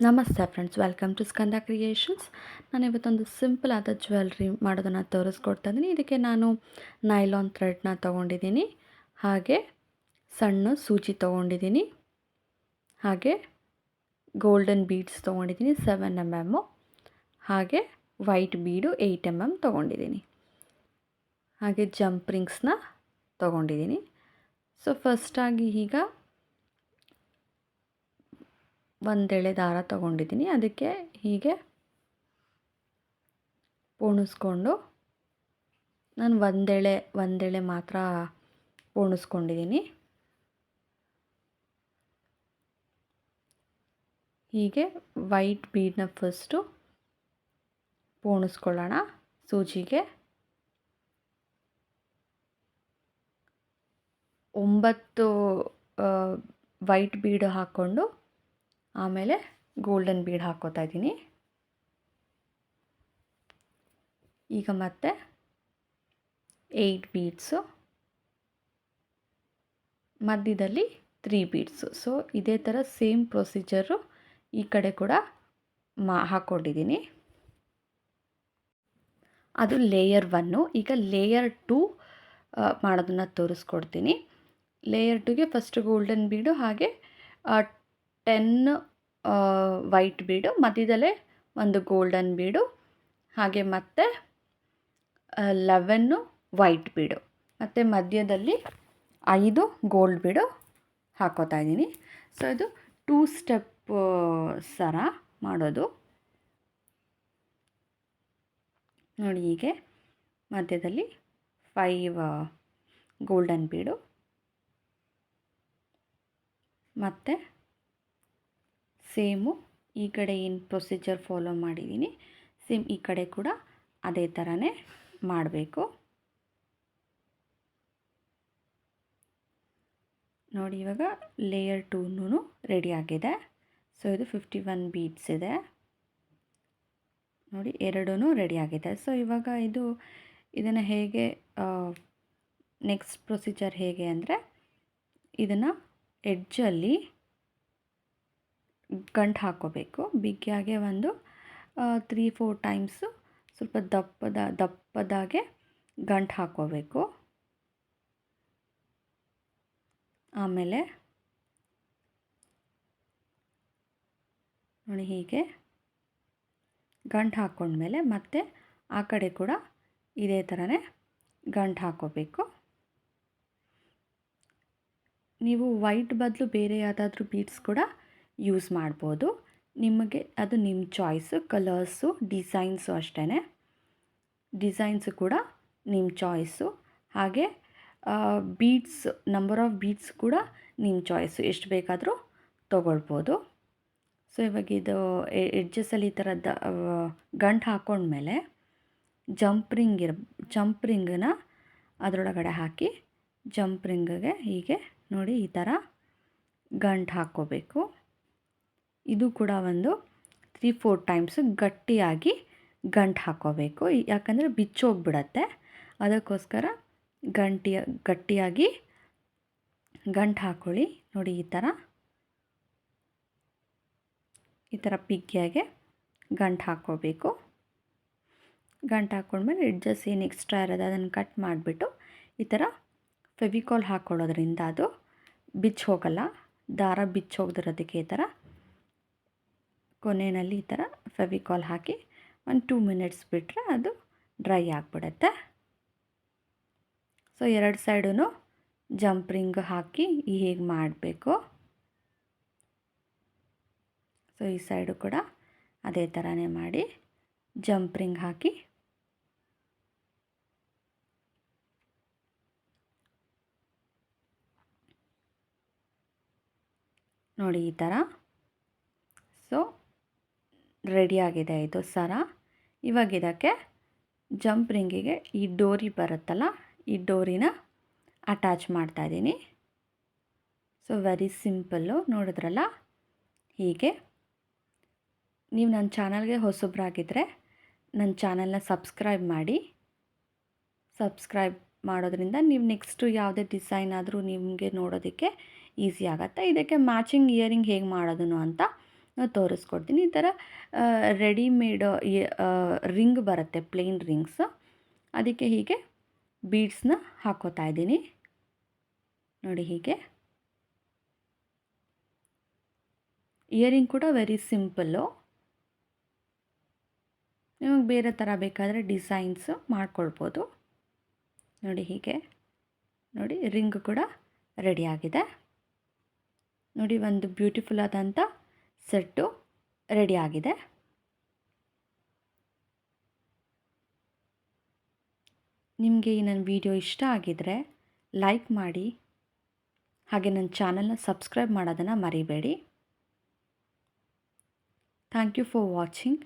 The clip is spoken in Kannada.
ನಮಸ್ತೆ friends welcome to Skanda creations ನಾನು ಇವತ್ತೊಂದು ಸಿಂಪಲ್ ಆದ ಜ್ಯುವೆಲ್ರಿ ಮಾಡೋದನ್ನು ತೋರಿಸ್ಕೊಡ್ತಾ ಇದ್ದೀನಿ. ಇದಕ್ಕೆ ನಾನು ನೈಲಾನ್ ಥ್ರೆಡ್ನ ತೊಗೊಂಡಿದ್ದೀನಿ. ಹಾಗೆ ಸಣ್ಣ ಸೂಜಿ ತೊಗೊಂಡಿದ್ದೀನಿ. ಹಾಗೆ ಗೋಲ್ಡನ್ ಬೀಡ್ಸ್ ತೊಗೊಂಡಿದ್ದೀನಿ ಸೆವೆನ್ ಎಂ ಎಮ್ಮು ಹಾಗೆ white bead eight M M ತೊಗೊಂಡಿದ್ದೀನಿ. ಹಾಗೆ ಜಂಪ್ ರಿಂಗ್ಸ್ನ ತೊಗೊಂಡಿದ್ದೀನಿ. ಸೊ ಫಸ್ಟಾಗಿ ಈಗ ಒಂದೆಳೆ ದಾರ ತಗೊಂಡಿದ್ದೀನಿ. ಅದಕ್ಕೆ ಹೀಗೆ ಪೋಣಿಸ್ಕೊಂಡು ನಾನು ಒಂದೆಳೆ ಒಂದೆಳೆ ಮಾತ್ರ ಪೋಣಿಸ್ಕೊಂಡಿದ್ದೀನಿ. ಹೀಗೆ ವೈಟ್ ಬೀಡನ್ನ ಫಸ್ಟು ಪೋಣಿಸ್ಕೊಳ್ಳೋಣ ಸೂಜಿಗೆ. ಒಂಬತ್ತು ವೈಟ್ ಬೀಡು ಹಾಕ್ಕೊಂಡು ಆಮೇಲೆ ಗೋಲ್ಡನ್ ಬೀಡ್ ಹಾಕ್ಕೋತಾ ಇದ್ದೀನಿ. ಈಗ ಮತ್ತೆ ಏಯ್ಟ್ ಬೀಡ್ಸು ಮಧ್ಯದಲ್ಲಿ ತ್ರೀ ಬೀಡ್ಸು ಸೊ ಇದೇ ಥರ ಸೇಮ್ ಪ್ರೊಸೀಜರು ಈ ಕಡೆ ಕೂಡ ಮಾ, ಹಾಕ್ಕೊಂಡಿದ್ದೀನಿ. ಅದು ಲೇಯರ್ ಒನ್ನು ಈಗ ಲೇಯರ್ ಟೂ ಮಾಡೋದನ್ನು ತೋರಿಸ್ಕೊಡ್ತೀನಿ. ಲೇಯರ್ ಟೂಗೆ ಫಸ್ಟ್ ಗೋಲ್ಡನ್ ಬೀಡು ಹಾಗೆ ಟೆನ್ ವೈಟ್ ಬೀಡು ಮಧ್ಯದಲ್ಲೇ ಒಂದು ಗೋಲ್ಡನ್ ಬೀಡು ಹಾಗೆ ಮತ್ತೆ ಲೆವೆನ್ನು ವೈಟ್ ಬೀಡು ಮತ್ತು ಮಧ್ಯದಲ್ಲಿ ಐದು ಗೋಲ್ಡ್ ಬೀಡು ಹಾಕೋತಾ ಇದ್ದೀನಿ. ಸೊ ಇದು ಟೂ ಸ್ಟೆಪ್ ಸರ ಮಾಡೋದು. ನೋಡಿ ಹೀಗೆ, ಮಧ್ಯದಲ್ಲಿ ಫೈವ್ ಗೋಲ್ಡನ್ ಬೀಡು ಮತ್ತು ಸೇಮು ಈ ಕಡೆ ಏನು ಪ್ರೊಸೀಜರ್ ಫಾಲೋ ಮಾಡಿದ್ದೀನಿ ಸೇಮ್ ಈ ಕಡೆ ಕೂಡ ಅದೇ ಥರನೇ ಮಾಡಬೇಕು. ನೋಡಿ ಇವಾಗ ಲೇಯರ್ ಟೂನು ರೆಡಿ ಆಗಿದೆ. ಸೊ ಇದು ಫಿಫ್ಟಿ ಒನ್ ಬೀಟ್ಸ್ ಇದೆ. ನೋಡಿ ಎರಡೂ ರೆಡಿ ಆಗಿದೆ. ಸೊ ಇವಾಗ ಇದು ಇದನ್ನು ಹೇಗೆ ನೆಕ್ಸ್ಟ್ ಪ್ರೊಸೀಜರ್ ಹೇಗೆ ಅಂದರೆ ಇದನ್ನು ಎಡ್ಜಲ್ಲಿ ಗಂಟು ಹಾಕ್ಕೋಬೇಕು. ಬಿಗಿಯಾಗೆ ಒಂದು ತ್ರೀ ಫೋರ್ ಟೈಮ್ಸು ಸ್ವಲ್ಪ ದಪ್ಪದ, ದಪ್ಪದಾಗೆ ಗಂಟು ಹಾಕ್ಕೋಬೇಕು. ಆಮೇಲೆ ನೋಡಿ ಹೀಗೆ ಗಂಟು ಹಾಕ್ಕೊಂಡ್ಮೇಲೆ ಮತ್ತೆ ಆ ಕಡೆ ಕೂಡ ಇದೇ ಥರನೇ ಗಂಟು ಹಾಕೋಬೇಕು ನೀವು ವೈಟ್ ಬದಲು ಬೇರೆ ಯಾವುದಾದ್ರೂ ಬೀಟ್ಸ್ ಕೂಡ ಯೂಸ್ ಮಾಡ್ಬೋದು. ನಿಮಗೆ ಅದು ನಿಮ್ಮ ಚಾಯ್ಸು ಕಲರ್ಸು ಡಿಸೈನ್ಸು ಅಷ್ಟೇ ಡಿಸೈನ್ಸು ಕೂಡ ನಿಮ್ಮ ಚಾಯ್ಸು ಹಾಗೆ ಬೀಡ್ಸ್ ನಂಬರ್ ಆಫ್ ಬೀಡ್ಸ್ ಕೂಡ ನಿಮ್ಮ ಚಾಯ್ಸು ಎಷ್ಟು ಬೇಕಾದರೂ ತೊಗೊಳ್ಬೋದು. ಸೊ ಇವಾಗ ಇದು ಎಡ್ಜಸ್ಸಲ್ಲಿ ಈ ಥರದ ಗಂಟು ಹಾಕ್ಕೊಂಡ್ಮೇಲೆ ಜಂಪ್ ರಿಂಗ್ ಇರ ಜಂಪ್ ರಿಂಗನ್ನ ಅದರೊಳಗಡೆ ಹಾಕಿ ಜಂಪ್ ರಿಂಗಿಗೆ ಹೀಗೆ ನೋಡಿ ಈ ಥರ ಗಂಟು ಹಾಕ್ಕೋಬೇಕು. ಇದು ಕೂಡ ಒಂದು ತ್ರೀ ಫೋರ್ ಟೈಮ್ಸ್ ಗಟ್ಟಿಯಾಗಿ ಗಂಟು ಹಾಕ್ಕೋಬೇಕು ಯಾಕಂದರೆ ಬಿಚ್ಚೋಗ್ಬಿಡತ್ತೆ. ಅದಕ್ಕೋಸ್ಕರ ಗಂಟಿಯ, ಗಟ್ಟಿಯಾಗಿ ಗಂಟು ಹಾಕ್ಕೊಳ್ಳಿ ನೋಡಿ, ಈ ಥರ. ಈ ಥರ ಪಿಗ್ಗಿಯಾಗೆ ಗಂಟು ಹಾಕ್ಕೋಬೇಕು ಗಂಟು ಹಾಕ್ಕೊಂಡ್ಮೇಲೆ ಎಡ್ಜಸ್ ಏನು ಎಕ್ಸ್ಟ್ರಾ ಇರೋದು ಅದನ್ನು ಕಟ್ ಮಾಡಿಬಿಟ್ಟು ಈ ಥರ ಫೆವಿಕಾಲ್ ಹಾಕ್ಕೊಳ್ಳೋದ್ರಿಂದ ಅದು ಬಿಚ್ಚಿ ಹೋಗಲ್ಲ ದಾರ ಬಿಚ್ಚಿ ಹೋಗ್ದಿರೋದಕ್ಕೆ ಈ ಥರ ಕೊನೆಯಲ್ಲಿ ಈ ಥರ ಫೆವಿಕಾಲ್ ಹಾಕಿ ಒಂದು ಟೂ ಮಿನಿಟ್ಸ್ ಬಿಟ್ಟರೆ ಅದು ಡ್ರೈ ಆಗಿಬಿಡತ್ತೆ. ಸೊ, ಎರಡು ಸೈಡೂ ಜಂಪ್ರಿಂಗ್ ಹಾಕಿ ಹೇಗೆ ಮಾಡಬೇಕು? ಸೊ, ಈ ಸೈಡು ಕೂಡ ಅದೇ ಥರನೇ ಮಾಡಿ ಜಂಪ್ ರಿಂಗ್ ಹಾಕಿ ನೋಡಿ ಈ ಥರ ರೆಡಿಯಾಗಿದೆ ಇದು ಸರ. ಇವಾಗ ಇದಕ್ಕೆ ಜಂಪ್ ರಿಂಗಿಗೆ ಈ ಡೋರಿ ಬರುತ್ತಲ್ಲ, ಈ ಡೋರಿನ ಅಟ್ಯಾಚ್ ಮಾಡ್ತಾಯಿದ್ದೀನಿ ಸೊ ವೆರಿ ಸಿಂಪಲ್ಲು ನೋಡಿದ್ರಲ್ಲ? ಹೀಗೆ. ನೀವು ನನ್ನ ಚಾನಲ್ಗೆ ಹೊಸಬ್ರಾಗಿದ್ದರೆ ನನ್ನ ಚಾನಲ್ನ ಸಬ್ಸ್ಕ್ರೈಬ್ ಮಾಡಿ. ಸಬ್ಸ್ಕ್ರೈಬ್ ಮಾಡೋದ್ರಿಂದ ನೀವು ನೆಕ್ಸ್ಟು ಯಾವುದೇ ಡಿಸೈನ್ ಆದರೂ ನಿಮಗೆ ನೋಡೋದಕ್ಕೆ ಈಸಿ ಆಗುತ್ತೆ. ಇದಕ್ಕೆ ಮ್ಯಾಚಿಂಗ್ ಇಯರಿಂಗ್ ಹೇಗೆ ಮಾಡೋದನ್ನು ಅಂತ ತೋರಿಸ್ಕೊಡ್ತೀನಿ. ಈ ಥರ ರೆಡಿಮೇಡ್ ರಿಂಗ್ ಬರುತ್ತೆ ಪ್ಲೇನ್ ರಿಂಗ್ಸ್ ಅದಕ್ಕೆ ಹೀಗೆ ಬೀಡ್ಸ್ನ ಹಾಕೋತಾ ಇದ್ದೀನಿ. ನೋಡಿ ಹೀಗೆ. ಇಯರಿಂಗ್ ಕೂಡ ವೆರಿ ಸಿಂಪಲ್ಲು ನಿಮಗೆ ಬೇರೆ ಥರ ಬೇಕಾದರೆ ಡಿಸೈನ್ಸ್ ಮಾಡ್ಕೊಳ್ಬೋದು. ನೋಡಿ ಹೀಗೆ. ನೋಡಿ ರಿಂಗ್ ಕೂಡ ರೆಡಿಯಾಗಿದೆ ನೋಡಿ, ಒಂದು ಬ್ಯೂಟಿಫುಲ್ ಆದಂಥ ಸೆಟ್ಟು ರೆಡಿಯಾಗಿದೆ ನಿಮಗೆ ಈ ನನ್ನ ವಿಡಿಯೋ ಇಷ್ಟ ಆಗಿದರೆ ಲೈಕ್ ಮಾಡಿ, ಹಾಗೆ ನನ್ನ ಚಾನಲ್ನ ಸಬ್ಸ್ಕ್ರೈಬ್ ಮಾಡೋದನ್ನು ಮರಿಬೇಡಿ. Thank you for watching.